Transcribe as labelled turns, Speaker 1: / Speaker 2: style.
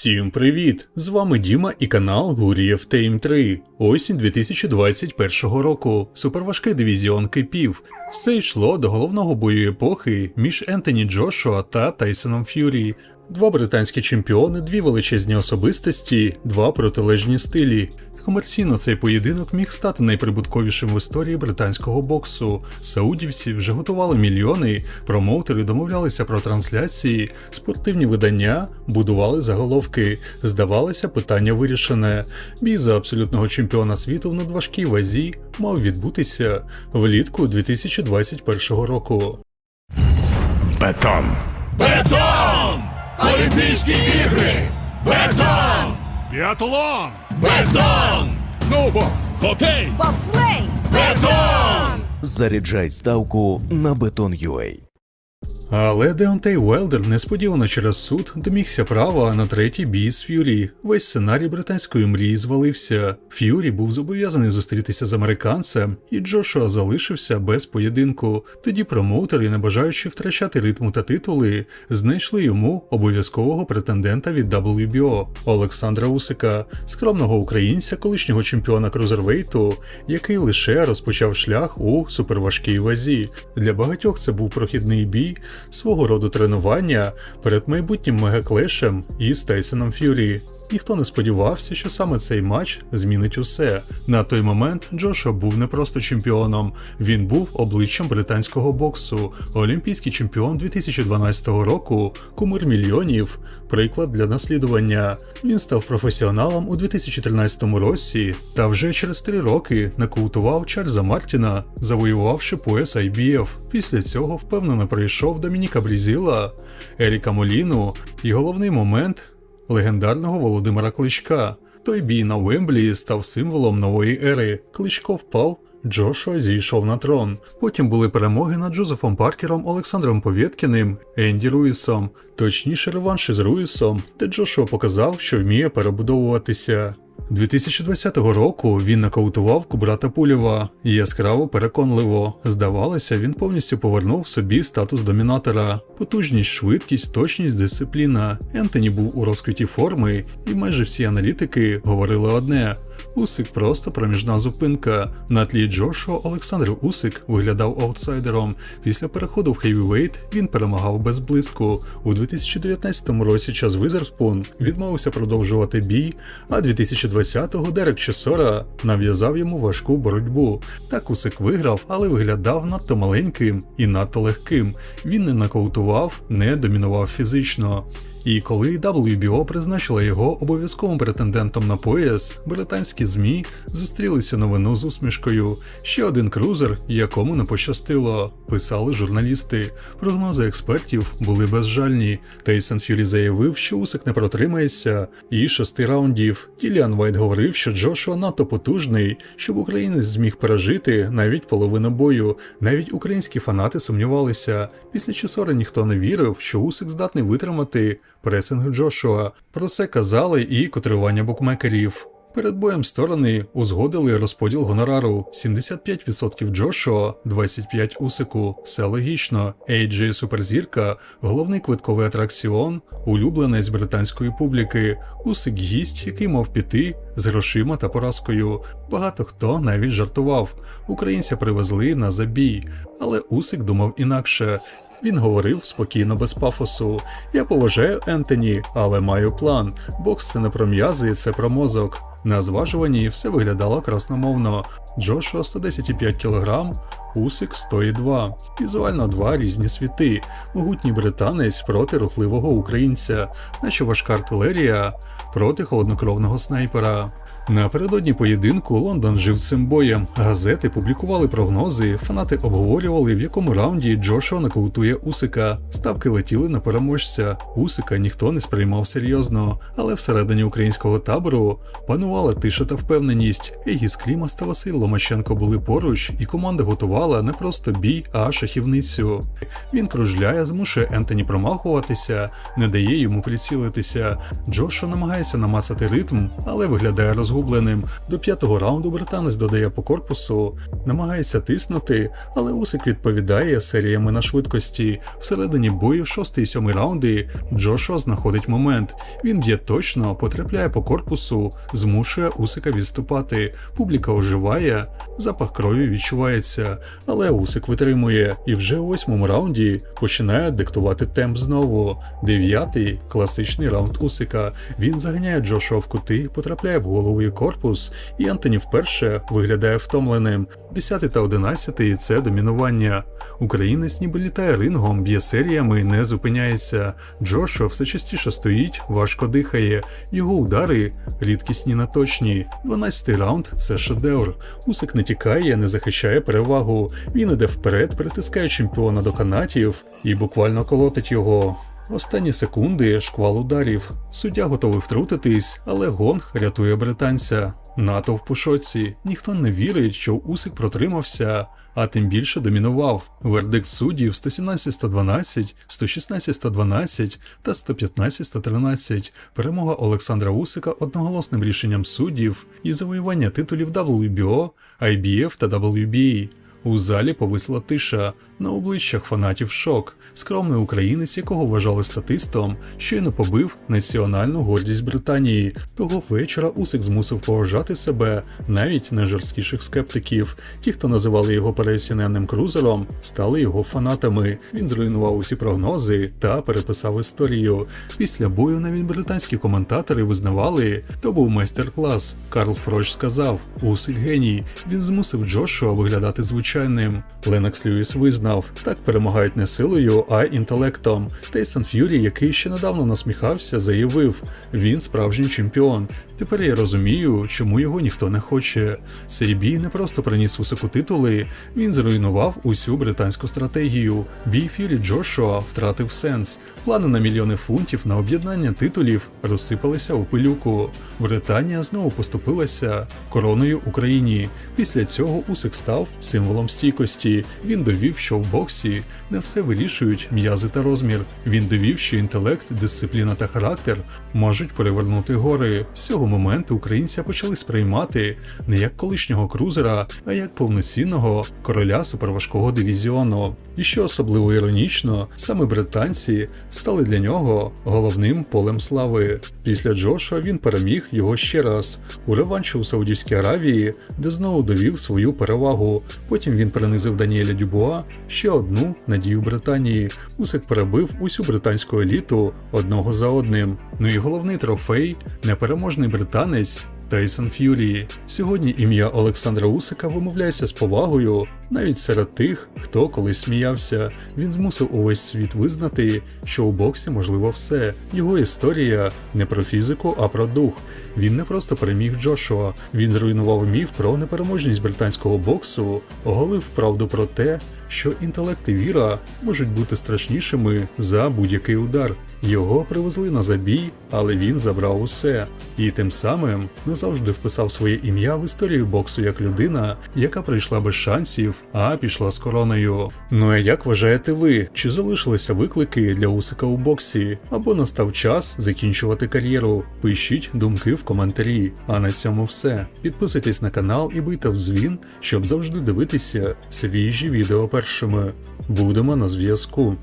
Speaker 1: Всім привіт! З вами Діма і канал Гурієв Тейм 3. Осінь 2021 року. Суперважкий дивізіон кипів. Все йшло до головного бою епохи між Ентоні Джошуа та Тайсоном Ф'юрі. Два британські чемпіони, дві величезні особистості, два протилежні стилі. Комерційно цей поєдинок міг стати найприбутковішим в історії британського боксу. Саудівці вже готували мільйони, промоутери домовлялися про трансляції, спортивні видання будували заголовки. Здавалося, питання вирішене. Бій за абсолютного чемпіона світу в надважкій вазі мав відбутися влітку 2021 року.
Speaker 2: Бетон.
Speaker 3: Бетон! Олімпійські ігри! Бетон!
Speaker 2: Біатлон.
Speaker 3: Бетон!
Speaker 2: Сноуборд.
Speaker 3: Хокей!
Speaker 4: Бобслей!
Speaker 3: Бетон!
Speaker 5: Заряджай ставку на Beton.ua.
Speaker 1: Але Деонтей Уелдер несподівано через суд домігся права на третій бій з Ф'юрі. Весь сценарій британської мрії звалився. Ф'юрі був зобов'язаний зустрітися з американцем, і Джошуа залишився без поєдинку. Тоді промоутери, не бажаючи втрачати ритму та титули, знайшли йому обов'язкового претендента від WBO Олександра Усика, скромного українця, колишнього чемпіона крузервейту, який лише розпочав шлях у суперважкій вазі. Для багатьох це був прохідний бій свого роду тренування перед майбутнім мегаклешем із Тейсоном Ф'юрі. Ніхто не сподівався, що саме цей матч змінить усе. На той момент Джошуа був не просто чемпіоном, він був обличчям британського боксу, олімпійський чемпіон 2012 року, кумир мільйонів, приклад для наслідування. Він став професіоналом у 2013 році та вже через три роки нокаутував Чарльза Мартіна, завоювавши пояс IBF. Після цього впевнено прийшов Домініка Брізіла, Еріка Моліну і головний момент легендарного Володимира Кличка. Той бій на Вемблі став символом нової ери. Кличко впав. Джошуа зійшов на трон. Потім були перемоги над Джозефом Паркером, Олександром Повєткіним, Енді Руїсом, точніше реванші з Руїсом, де Джошуа показав, що вміє перебудовуватися. 2020 року він нокаутував Кубрата Пулєва яскраво переконливо. Здавалося, він повністю повернув собі статус домінатора, потужність, швидкість, точність, дисципліна. Ентоні був у розквіті форми, і майже всі аналітики говорили одне. Усик просто проміжна зупинка. На тлі Джошуа Олександр Усик виглядав аутсайдером. Після переходу в хейвівейт він перемагав без блиску. У 2019 році час Визерспун відмовився продовжувати бій, а 2020-го Дерек Чесора нав'язав йому важку боротьбу. Так Усик виграв, але виглядав надто маленьким і надто легким. Він не нокаутував, не домінував фізично. І коли WBO призначила його обов'язковим претендентом на пояс, британські ЗМІ зустріли цю новину з усмішкою. Ще один крузер, якому не пощастило, писали журналісти. Прогнози експертів були безжальні. Тейсон Фюрі заявив, що Усик не протримається, і шести раундів. Кіліан Вайт говорив, що Джошуа надто потужний, щоб українець зміг пережити навіть половину бою. Навіть українські фанати сумнівалися. Після Чесора ніхто не вірив, що Усик здатний витримати пресинг Джошуа. Про це казали і котрування букмекерів. Перед боєм сторони узгодили розподіл гонорару 75% Джошуа, 25% Усику. Все логічно. AJ Суперзірка, головний квитковий атракціон, улюбленець британської публіки, Усик гість, який мав піти з грошима та поразкою. Багато хто навіть жартував. Українця привезли на забій, але Усик думав інакше. Він говорив спокійно без пафосу. Я поважаю Ентоні, але маю план. Бокс це не про м'язи, це про мозок. На зважуванні все виглядало красномовно. Джошуа 110,5 кг, Усик 102. Візуально два різні світи. Могутній британець проти рухливого українця, наче важка артилерія проти холоднокровного снайпера. Напередодні поєдинку Лондон жив цим боєм. Газети публікували прогнози, фанати обговорювали, в якому раунді Джошуа нокаутує Усика. Ставки летіли на переможця. Усика ніхто не сприймав серйозно, але всередині українського табору панувала тиша та впевненість. Егіс Клімас та Василь Ломаченко були поруч, і команда готувала не просто бій, а шахівницю. Він кружляє, змушує Ентоні промахуватися, не дає йому прицілитися. Джошуа намагається намацати ритм, але виглядає розгубленим. До п'ятого раунду британець додає по корпусу, намагається тиснути, але Усик відповідає серіями на швидкості. Всередині бою, шостий і сьомий раунди, Джошуа знаходить момент. Він б'є точно, потрапляє по корпусу, змушує Усика відступати. Публіка оживає, запах крові відчувається, але Усик витримує. І вже у восьмому раунді починає диктувати темп знову. Дев'ятий класичний раунд Усика. Він заганяє Джошуа в кути, потрапляє в голову і корпус, і Антоні вперше виглядає втомленим. Десятий та одинадцятий це домінування. Українець ніби літає рингом, б'є серіями, не зупиняється. Джошуа все частіше стоїть, важко дихає. Його удари рідкісні на точні. 12-й раунд це шедевр. Усик не тікає, не захищає перевагу. Він іде вперед, притискає чемпіона до канатів і буквально колотить його. Останні секунди шквал ударів. Суддя готовий втрутитись, але гонг рятує британця. Натовп у шоці. Ніхто не вірить, що Усик протримався, а тим більше домінував. Вердикт суддів 117-112, 116-112 та 115-113. Перемога Олександра Усика одноголосним рішенням суддів і завоювання титулів WBO, IBF та WBA. У залі повисла тиша, на обличчях фанатів шок. Скромний українець, якого вважали статистом, щойно побив національну гордість Британії. Того вечора Усик змусив поважати себе навіть найжорсткіших скептиків. Ті, хто називали його переоціненним крузером, стали його фанатами. Він зруйнував усі прогнози та переписав історію. Після бою навіть британські коментатори визнавали, то був майстер-клас. Карл Фроч сказав: Усик геній. Він змусив Джошуа виглядати звичайним. Ленокс Льюіс визнав, так перемагають не силою, а інтелектом. Тейсон Ф'юрі, який ще недавно насміхався, заявив: він справжній чемпіон. Тепер я розумію, чому його ніхто не хоче. Цей бій не просто приніс Усику титули, він зруйнував усю британську стратегію. Бій Ф'юрі Джошуа втратив сенс. Плани на мільйони фунтів на об'єднання титулів розсипалися у пилюку. Британія знову поступилася короною Україні. Після цього Усик став символом стійкості. Він довів, що в боксі не все вирішують м'язи та розмір. Він довів, що інтелект, дисципліна та характер можуть перевернути гори. З цього моменту українця почали сприймати не як колишнього крузера, а як повноцінного короля суперважкого дивізіону. І що особливо іронічно, саме британці стали для нього головним полем слави. Після Джоша він переміг його ще раз у реванші у Саудівській Аравії, де знову довів свою перевагу. Потім він принизив Даніеля Дюбуа, ще одну надію Британії. Усик перебив усю британську еліту одного за одним. Ну і головний трофей непереможний британець. Тайсон Ф'юрі. Сьогодні ім'я Олександра Усика вимовляється з повагою навіть серед тих, хто колись сміявся. Він змусив увесь світ визнати, що у боксі можливо все. Його історія не про фізику, а про дух. Він не просто переміг Джошуа, він зруйнував міф про непереможність британського боксу, оголив правду про те, що інтелект і віра можуть бути страшнішими за будь-який удар. Його привезли на забій, але він забрав усе, і тим самим назавжди вписав своє ім'я в історію боксу як людина, яка прийшла без шансів, а пішла з короною. Ну а як вважаєте ви, чи залишилися виклики для Усика у боксі, або настав час закінчувати кар'єру? Пишіть думки в коментарі. А на цьому все. Підписуйтесь на канал і бийте в дзвін, щоб завжди дивитися свіжі відео першими. Будемо на зв'язку.